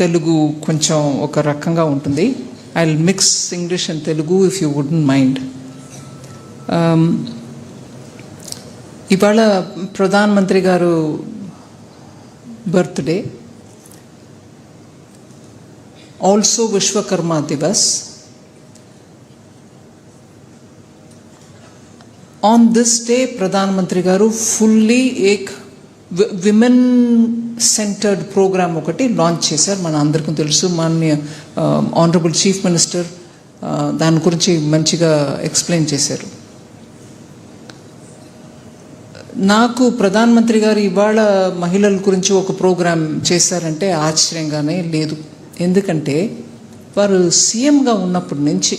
తెలుగు కొంచెం ఒక రకంగా ఉంటుంది. I will mix English and Telugu if you wouldn't mind ఇవాళ ప్రధాన్ మంత్రి గారు birthday. Also Vishwakarma Divas on this day ప్రధాన మంత్రి గారు ఫుల్లీ ఏక్ విమెన్ సెంటర్డ్ ప్రోగ్రామ్ ఒకటి లాంచ్ చేశారు. మన అందరికీ తెలుసు. మాన్య ఆనరబుల్ చీఫ్ మినిస్టర్ దాని గురించి మంచిగా ఎక్స్ప్లెయిన్ చేశారు. నాకు ప్రధానమంత్రి గారు ఇవాళ మహిళల గురించి ఒక ప్రోగ్రాం చేశారంటే ఆశ్చర్యంగానే లేదు. ఎందుకంటే వారు సీఎంగా ఉన్నప్పటి నుంచి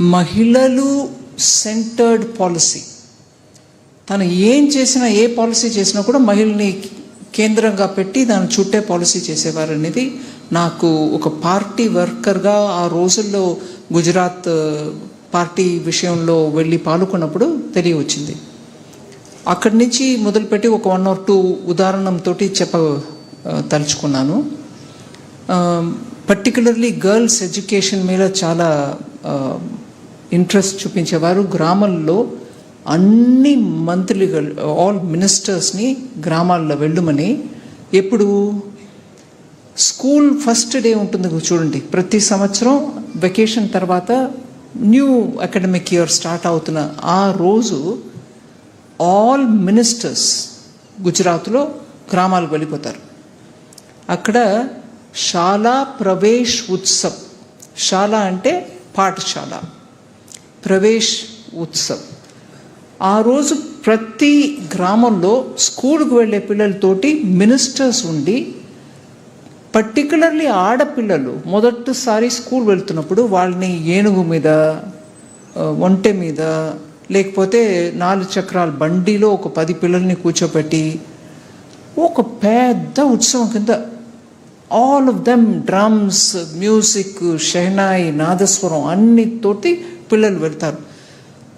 మహిళలు సెంటర్డ్ పాలసీ తను ఏం చేసినా ఏ పాలసీ చేసినా కూడా మహిళని కేంద్రంగా పెట్టి దాని చుట్టే పాలసీ చేసేవారు అనేది నాకు ఒక పార్టీ వర్కర్గా ఆ రోజుల్లో గుజరాత్ పార్టీ విషయంలో వెళ్ళి పాల్గొన్నప్పుడు తెలియవచ్చింది. అక్కడి నుంచి మొదలుపెట్టి ఒక వన్ ఆర్ టూ ఉదాహరణంతో చెప్ప తలుచుకున్నాను. పర్టికులర్లీ గర్ల్స్ ఎడ్యుకేషన్ మీద చాలా ఇంట్రెస్ట్ చూపించేవారు. గ్రామాల్లో అన్ని మంత్రులు ఆల్ మినిస్టర్స్ని గ్రామాల్లో వెళ్ళమని ఎప్పుడు? స్కూల్ ఫస్ట్ డే ఉంటుంది చూడండి ప్రతి సంవత్సరం వెకేషన్ తర్వాత న్యూ అకాడమిక్ ఇయర్ స్టార్ట్ అవుతున్న ఆ రోజు ఆల్ మినిస్టర్స్ గుజరాత్లో గ్రామాలకు వెళ్ళిపోతారు. అక్కడ శాలా ప్రవేశ్ ఉత్సవ్ శాల అంటే పాఠశాల ప్రవేశ్ ఉత్సవ్. ఆ రోజు ప్రతి గ్రామంలో స్కూల్కి వెళ్ళే పిల్లలతోటి మినిస్టర్స్ ఉండి పర్టికులర్లీ ఆడపిల్లలు మొదటిసారి స్కూల్ వెళ్తున్నప్పుడు వాళ్ళని ఏనుగు మీద ఒంటె మీద లేకపోతే నాలుగు చక్రాల బండిలో ఒక పది పిల్లల్ని కూర్చోపెట్టి ఒక పెద్ద ఉత్సవం కింద all of them drums music shehnai nadaswaram అన్నితోటి పిల్లలు వెళ్తారు.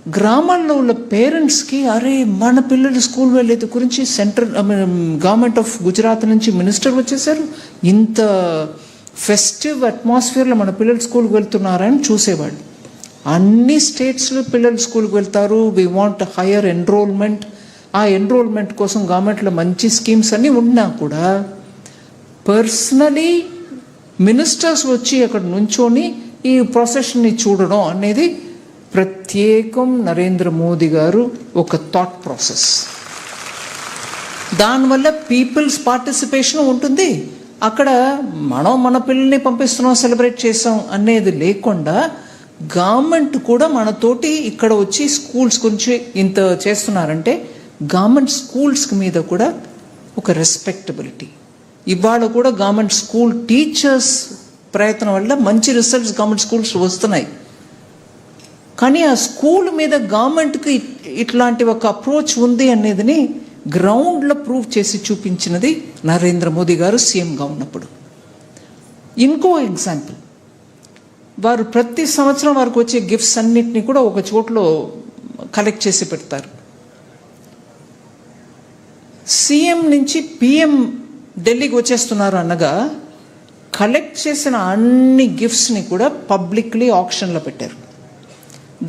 గ్రామాల్లో ఉన్న పేరెంట్స్కి అరే మన పిల్లలు స్కూల్ వెళ్ళేది గురించి సెంట్రల్ గవర్నమెంట్ ఆఫ్ గుజరాత్ నుంచి మినిస్టర్ వచ్చేసారు ఇంత ఫెస్టివ్ అట్మాస్ఫియర్లో మన పిల్లలు స్కూల్కి వెళ్తున్నారని చూసేవాళ్ళు. అన్ని స్టేట్స్లో పిల్లలు స్కూల్కి వెళ్తారు. వీ వాంట్ హయ్యర్ ఎన్రోల్మెంట్ ఆ ఎన్రోల్మెంట్ కోసం గవర్నమెంట్లో మంచి స్కీమ్స్ అన్నీ ఉన్నా కూడా పర్సనలీ మినిస్టర్స్ వచ్చి అక్కడ నుంచొని ఈ ప్రొసెషన్ని చూడడం అనేది ప్రత్యేకం నరేంద్ర మోదీ గారు ఒక థాట్ ప్రాసెస్ దానివల్ల పీపుల్స్ పార్టిసిపేషన్ ఉంటుంది. అక్కడ మనం మన పిల్లల్ని పంపిస్తున్నాం సెలబ్రేట్ చేసాం అనేది లేకుండా గవర్నమెంట్ కూడా మనతోటి ఇక్కడ వచ్చి స్కూల్స్ గురించి ఇంత చేస్తున్నారంటే గవర్నమెంట్ స్కూల్స్ మీద కూడా ఒక రెస్పెక్టబిలిటీ ఇవాళ కూడా గవర్నమెంట్ స్కూల్ టీచర్స్ ప్రయత్నం వల్ల మంచి రిజల్ట్స్ గవర్నమెంట్ స్కూల్స్ వస్తున్నాయి. కానీ ఆ స్కూల్ మీద గవర్నమెంట్కి ఇట్లాంటి ఒక అప్రోచ్ ఉంది అనేదిని గ్రౌండ్లో ప్రూవ్ చేసి చూపించినది నరేంద్ర మోదీ గారు సీఎంగా ఉన్నప్పుడు. ఇంకో ఎగ్జాంపుల్. వారు ప్రతి సంవత్సరం వారికి వచ్చే గిఫ్ట్స్ అన్నిటినీ కూడా ఒక చోట్లో కలెక్ట్ చేసి పెడతారు. సీఎం నుంచి పిఎం ఢిల్లీకి వచ్చేస్తున్నారు అనగా కలెక్ట్ చేసిన అన్ని గిఫ్ట్స్ని కూడా పబ్లిక్లీ ఆప్షన్లో పెట్టారు.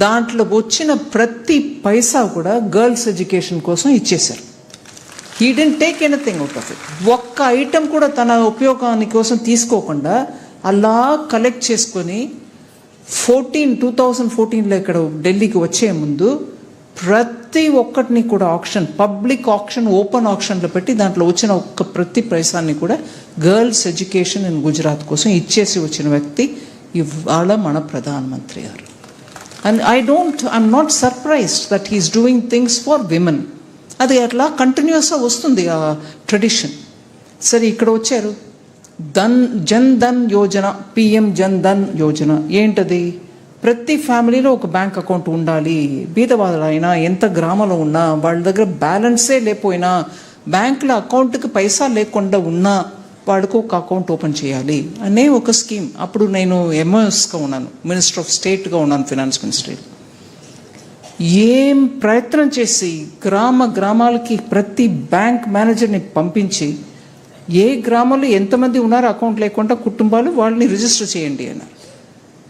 దాంట్లో వచ్చిన ప్రతి పైసా కూడా గర్ల్స్ ఎడ్యుకేషన్ కోసం ఇచ్చేశారు. He didn't take anything out of it ఒక్క ఐటెం కూడా తన ఉపయోగాని కోసం తీసుకోకుండా అలా కలెక్ట్ చేసుకొని ఫోర్టీన్ టూ థౌజండ్ ఫోర్టీన్లో ఇక్కడ ఢిల్లీకి వచ్చే ముందు ప్రతి ఒక్కటిని కూడా ఆప్షన్ పబ్లిక్ ఆప్షన్ ఓపెన్ ఆప్షన్లో పెట్టి దాంట్లో వచ్చిన ఒక్క ప్రతి పైసాన్ని కూడా గర్ల్స్ ఎడ్యుకేషన్ ఇన్ గుజరాత్ కోసం ఇచ్చేసి వచ్చిన వ్యక్తి ఇవాళ మన ప్రధానమంత్రి గారు. And I don't I'm not surprised that he's doing things for women అది అట్లా కంటిన్యూస్గా వస్తుంది ఆ ట్రెడిషన్ సరే ఇక్కడ వచ్చారు. ధన్ జన్ ధన్ యోజన పిఎం జన్ ధన్ యోజన. ఏంటది? ప్రతి ఫ్యామిలీలో ఒక బ్యాంక్ అకౌంట్ ఉండాలి. బీదవాదులైనా ఎంత గ్రామంలో ఉన్నా వాళ్ళ దగ్గర బ్యాలెన్సే లేకపోయినా బ్యాంకుల అకౌంట్కి పైసా లేకుండా ఉన్నా వాడికి ఒక అకౌంట్ ఓపెన్ చేయాలి అనే ఒక స్కీమ్. అప్పుడు నేను ఎంఎస్గా ఉన్నాను. మినిస్టర్ ఆఫ్ స్టేట్గా ఉన్నాను ఫినాన్స్ మినిస్ట్రీ. ఏం ప్రయత్నం చేసి గ్రామ గ్రామాలకి ప్రతి బ్యాంక్ మేనేజర్ని పంపించి ఏ గ్రామంలో ఎంతమంది ఉన్నారో అకౌంట్ లేకుండా కుటుంబాలు వాళ్ళని రిజిస్టర్ చేయండి అన్నారు.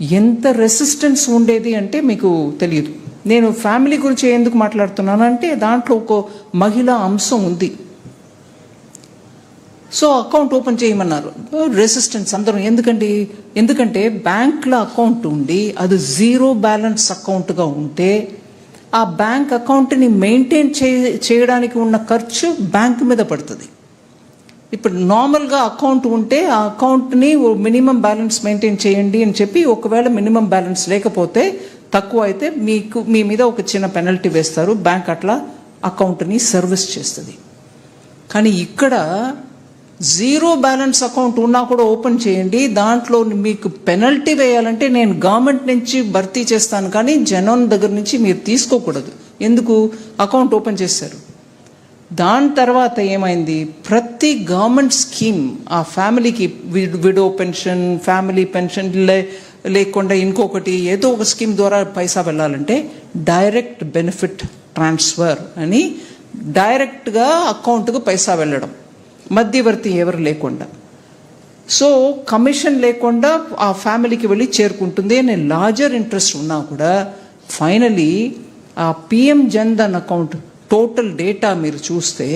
ఎంత రెసిస్టెన్స్ ఉండేది అంటే మీకు తెలియదు. నేను ఫ్యామిలీ గురించి ఎందుకు మాట్లాడుతున్నాను అంటే దాంట్లో ఒక మహిళా అంశం ఉంది. సో అకౌంట్ ఓపెన్ చేయమన్నారు. రెసిస్టెన్స్ అందరం. ఎందుకండి ఎందుకంటే బ్యాంక్లో అకౌంట్ ఉండి అది జీరో బ్యాలెన్స్ అకౌంట్గా ఉంటే ఆ బ్యాంక్ అకౌంట్ని మెయింటైన్ చేయడానికి ఉన్న ఖర్చు బ్యాంక్ మీద పడుతుంది. ఇప్పుడు నార్మల్గా అకౌంట్ ఉంటే ఆ అకౌంట్ని మినిమం బ్యాలెన్స్ మెయింటైన్ చేయండి అని చెప్పి ఒకవేళ మినిమం బ్యాలెన్స్ లేకపోతే తక్కువ అయితే మీకు మీ మీద ఒక చిన్న పెనల్టీ వేస్తారు. బ్యాంక్ అట్లా అకౌంట్ని సర్వీస్ చేస్తుంది. కానీ ఇక్కడ జీరో బ్యాలెన్స్ అకౌంట్ ఉన్నా కూడా ఓపెన్ చేయండి. దాంట్లో మీకు పెనల్టీ వేయాలంటే నేను గవర్నమెంట్ నుంచి భర్తీ చేస్తాను కానీ జనం దగ్గర నుంచి మీరు తీసుకోకూడదు. ఎందుకు? అకౌంట్ ఓపెన్ చేశారు. దాని తర్వాత ఏమైంది? ప్రతి గవర్నమెంట్ స్కీమ్ ఆ ఫ్యామిలీకి విడో పెన్షన్ ఫ్యామిలీ పెన్షన్ లే లేకుండా ఇంకొకటి ఏదో ఒక స్కీమ్ ద్వారా పైసా వెళ్ళాలంటే డైరెక్ట్ బెనిఫిట్ ట్రాన్స్ఫర్ అని డైరెక్ట్గా అకౌంట్కు పైసా వెళ్ళడం. మధ్యవర్తి ఎవరు లేకుండా. సో కమిషన్ లేకుండా ఆ ఫ్యామిలీకి వెళ్ళి చేరుకుంటుంది అనే లార్జర్ ఇంట్రెస్ట్ ఉన్నా కూడా ఫైనలీ ఆ PM Jan Dhan account total data మీరు చూస్తే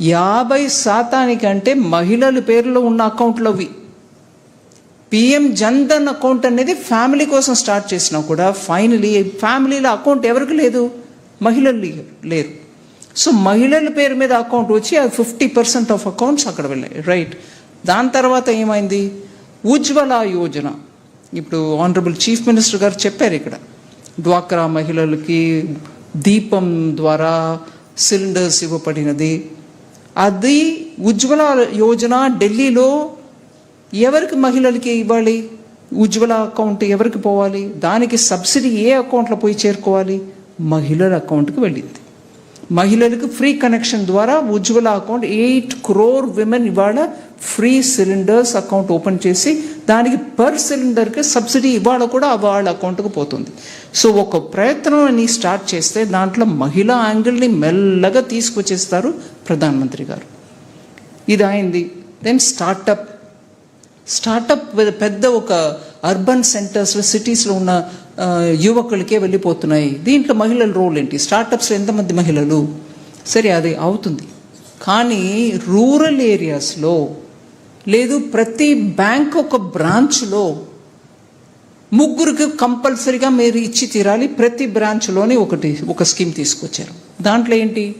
యాభై శాతానికంటే మహిళల పేరులో ఉన్న అకౌంట్లు అవి. పిఎం జన్ధన్ అకౌంట్ అనేది ఫ్యామిలీ కోసం స్టార్ట్ చేసినా కూడా ఫైనలీ ఫ్యామిలీలో అకౌంట్ ఎవరికి లేదు? మహిళలు లేరు. సో మహిళల పేరు మీద అకౌంట్ వచ్చి అది ఫిఫ్టీ పర్సెంట్ ఆఫ్ అకౌంట్స్ అక్కడ వెళ్ళాయి. రైట్ దాని తర్వాత ఏమైంది? ఉజ్వల యోజన. ఇప్పుడు ఆనరబుల్ చీఫ్ మినిస్టర్ గారు చెప్పారు ఇక్కడ. డ్వాక్రా మహిళలకి దీపం ద్వారా సిలిండర్స్ ఇవ్వబడినది. అది ఉజ్వల యోజన ఢిల్లీలో ఎవరికి మహిళలకి ఇవ్వాలి? ఉజ్వల అకౌంట్ ఎవరికి పోవాలి? దానికి సబ్సిడీ ఏ అకౌంట్లో పోయి చేరుకోవాలి? మహిళల అకౌంట్కి వెళ్ళింది. మహిళలకు ఫ్రీ కనెక్షన్ ద్వారా Ujjwala account eight crore women ఇవాళ ఫ్రీ సిలిండర్స్ అకౌంట్ ఓపెన్ చేసి దానికి పర్ సిలిండర్కి సబ్సిడీ ఇవాళ కూడా వాళ్ళ అకౌంట్కి పోతుంది. సో ఒక ప్రయత్నాన్ని స్టార్ట్ చేస్తే దాంట్లో మహిళా యాంగిల్ని మెల్లగా తీసుకొచ్చేస్తారు ప్రధానమంత్రి గారు. ఇది అయింది. Then startup. స్టార్టప్ పెద్ద ఒక అర్బన్ సెంటర్స్లో సిటీస్లో ఉన్న యువకులకే వెళ్ళిపోతున్నాయి. దీంట్లో మహిళల రోల్ ఏంటి? స్టార్టప్స్లో ఎంతమంది మహిళలు? సరే అది అవుతుంది. కానీ రూరల్ ఏరియాస్లో లేదు ప్రతి బ్యాంక్ ఒక బ్రాంచ్లో ముగ్గురికి కంపల్సరీగా మీరు ఇచ్చి తీరాలి. ప్రతి బ్రాంచ్లోని ఒకటి ఒక స్కీమ్ తీసుకొచ్చారు. దాంట్లో ఏంటి?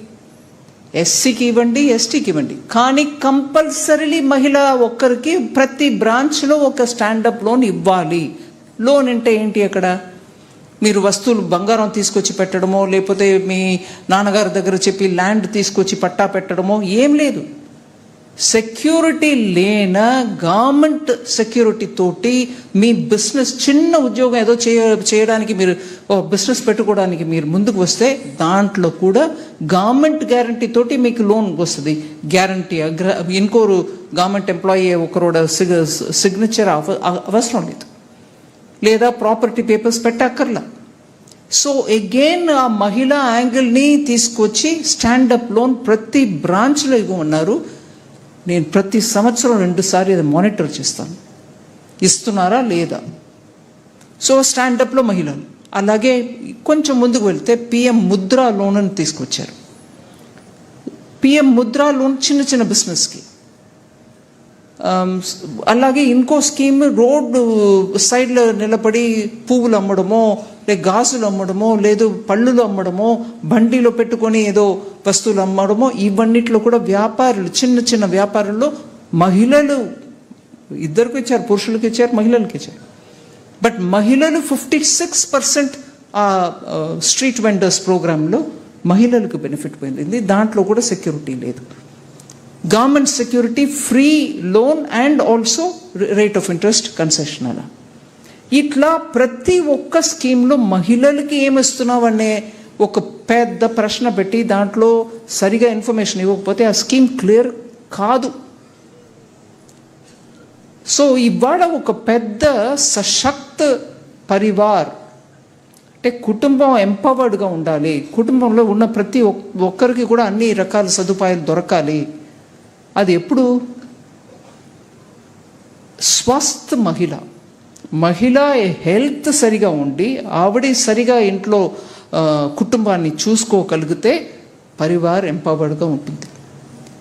ఎస్సీకి ఇవ్వండి ఎస్టీకి ఇవ్వండి. కానీ కంపల్సరీలీ మహిళ ఒక్కరికి ప్రతి బ్రాంచ్లో ఒక స్టాండప్ లోన్ ఇవ్వాలి. లోన్ అంటే ఏంటి అక్కడ? మీరు వస్తువులు బంగారం తీసుకొచ్చి పెట్టడమో లేకపోతే మీ నాన్నగారి దగ్గర చెప్పి ల్యాండ్ తీసుకొచ్చి పట్టా పెట్టడమో ఏం లేదు. సెక్యూరిటీ లేన గవర్నమెంట్ సెక్యూరిటీ తోటి మీ బిజినెస్ చిన్న ఉద్యోగం ఏదో చేయ చేయడానికి మీరు బిజినెస్ పెట్టుకోవడానికి మీరు ముందుకు వస్తే దాంట్లో కూడా గవర్నమెంట్ గ్యారంటీ తోటి మీకు లోన్ వస్తుంది. గ్యారంటీ అగ్ర ఇంకోరు గవర్నమెంట్ ఎంప్లాయీ ఒకరోడ సిగ్ సిగ్నేచర్ అవ అవసరం లేదు. లేదా ప్రాపర్టీ పేపర్స్ పెట్టక్కర్లా. సో అగైన్ ఆ మహిళా యాంగిల్ని తీసుకొచ్చి స్టాండప్ లోన్ ప్రతి బ్రాంచ్లో ఇవ్వమన్నారు. నేను ప్రతి సంవత్సరం రెండుసార్లు అది మానిటర్ చేస్తాను. ఇస్తున్నారా లేదా? సో స్టాండప్లో మహిళలు. అలాగే కొంచెం ముందుకు వెళ్తే పిఎం ముద్రా లోన్ అని తీసుకొచ్చారు. పిఎం ముద్రా లోన్ చిన్న చిన్న బిజినెస్కి um, అలాగే ఇంకో స్కీమ్ రోడ్డు సైడ్లో నిలబడి పువ్వులు అమ్మడమో లేక గాజులు అమ్మడమో లేదు పళ్ళులు అమ్మడమో బండిలో పెట్టుకొని ఏదో వస్తువులు అమ్మడమో ఇవన్నిట్లో కూడా వ్యాపారులు చిన్న చిన్న వ్యాపారుల్లో మహిళలు ఇద్దరికి ఇచ్చారు పురుషులకి ఇచ్చారు మహిళలకి ఇచ్చారు. బట్ మహిళలు ఫిఫ్టీ సిక్స్ పర్సెంట్ ఆ స్ట్రీట్ వెండర్స్ ప్రోగ్రాంలో మహిళలకు బెనిఫిట్ పోయింది. దాంట్లో కూడా సెక్యూరిటీ లేదు. Government security free loan and also rate of interest concession అలా. ఇట్లా ప్రతి ఒక్క స్కీమ్లో మహిళలకి ఏమిస్తున్నావనే ఒక పెద్ద ప్రశ్న పెట్టి దాంట్లో సరిగా ఇన్ఫర్మేషన్ ఇవ్వకపోతే ఆ స్కీమ్ క్లియర్ కాదు. సో ఇవాళ ఒక పెద్ద సశక్త పరివార్ అంటే కుటుంబం ఎంపవర్డ్గా ఉండాలి. కుటుంబంలో ఉన్న ప్రతి ఒక్కరికి కూడా అన్ని రకాల సదుపాయాలు దొరకాలి. అది ఎప్పుడు? స్వస్థ మహిళ. మహిళ హెల్త్ సరిగా ఉండి ఆవిడ సరిగా ఇంట్లో కుటుంబాన్ని చూసుకోగలిగితే పరివార్ ఎంపవర్డ్గా ఉంటుంది.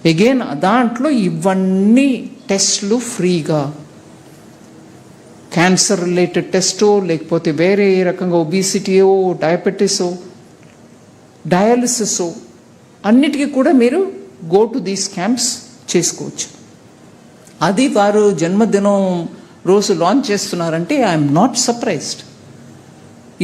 ఎగైన్ దాంట్లో ఇవన్నీ టెస్ట్లు ఫ్రీగా. క్యాన్సర్ రిలేటెడ్ టెస్టో లేకపోతే వేరే ఏ రకంగా ఒబిసిటీయో డయాబెటీసో డయాలిసిసో అన్నిటికీ కూడా మీరు గో టు దీస్ క్యాంప్స్ చేసుకోవచ్చు. అది వారు జన్మదినం రోజు లాంచ్ చేస్తున్నారంటే ఐఎమ్ నాట్ సర్ప్రైజ్డ్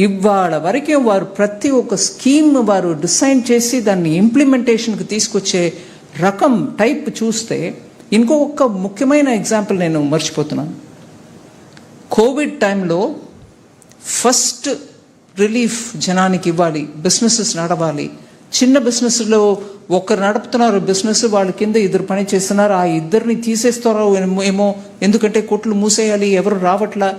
ఇవాళ వరకే వారు ప్రతి ఒక్క స్కీమ్ వారు డిసైన్ చేసి దాన్ని ఇంప్లిమెంటేషన్కి తీసుకొచ్చే రకం టైప్ చూస్తే ఇంకో ఒక్క ముఖ్యమైన ఎగ్జాంపుల్ నేను మర్చిపోతున్నాను. కోవిడ్ టైంలో ఫస్ట్ రిలీఫ్ జనానికి ఇవ్వాలి బిజినెసెస్ నడవాలి చిన్న బిజినెస్లో ఒకరు నడుపుతున్నారు బిజినెస్ వాళ్ళ కింద ఇద్దరు పని చేస్తున్నారు ఆ ఇద్దరిని తీసేస్తారో ఏమో- ఏమో ఎందుకంటే కొట్లు మూసేయాలి ఎవరు రావట్లా?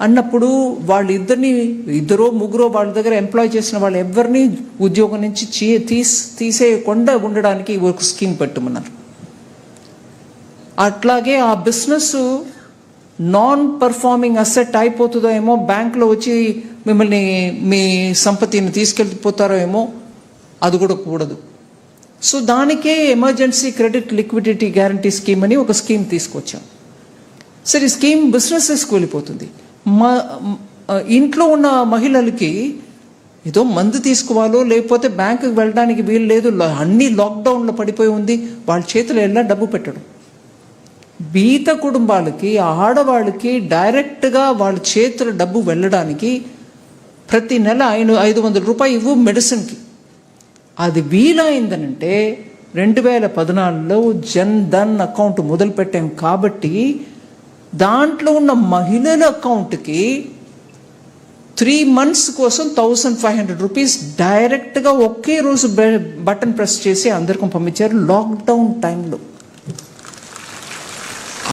అన్నప్పుడు వాళ్ళిద్దరిని ఇద్దరో ముగ్గురో వాళ్ళ దగ్గర ఎంప్లాయ్ చేసిన వాళ్ళు ఎవరిని ఉద్యోగం నుంచి చీ తీస్ తీసేయకుండా ఉండడానికి ఒక స్కీమ్ పెట్టమన్నారు. అట్లాగే ఆ బిజినెస్ నాన్ పర్ఫార్మింగ్ అసెట్ అయిపోతుందో ఏమో బ్యాంకులో వచ్చి మిమ్మల్ని మీ సంపత్తిని తీసుకెళ్ళిపోతారో ఏమో అది కూడా కూడదు. సో దానికే emergency credit liquidity guarantee scheme అని ఒక స్కీమ్ తీసుకొచ్చాం. సరే ఈ స్కీమ్ బిజినెసెస్ కూలిపోతుంది. మా ఇంట్లో ఉన్న మహిళలకి ఏదో మందు తీసుకోవాలో లేకపోతే బ్యాంకుకి వెళ్ళడానికి వీలు లేదు అన్ని లాక్డౌన్లో పడిపోయి ఉంది వాళ్ళ చేతిలో ఎలా డబ్బు పెట్టడం? బీత కుటుంబాలకి ఆడవాళ్ళకి డైరెక్ట్గా వాళ్ళ చేతుల డబ్బు వెళ్ళడానికి ప్రతి నెల ఐదు ఐదు వందల రూపాయలు ఇవ్వు మెడిసిన్కి. అది వీలైందనంటే రెండు వేల పద్నాలుగులో జన్ ధన్ అకౌంట్ మొదలుపెట్టాం కాబట్టి దాంట్లో ఉన్న మహిళల అకౌంట్కి త్రీ మంత్స్ కోసం థౌసండ్ ఫైవ్ హండ్రెడ్ రూపీస్ డైరెక్ట్గా ఒకే రోజు బటన్ ప్రెస్ చేసి అందరికీ పంపించారు. లాక్డౌన్ టైంలో.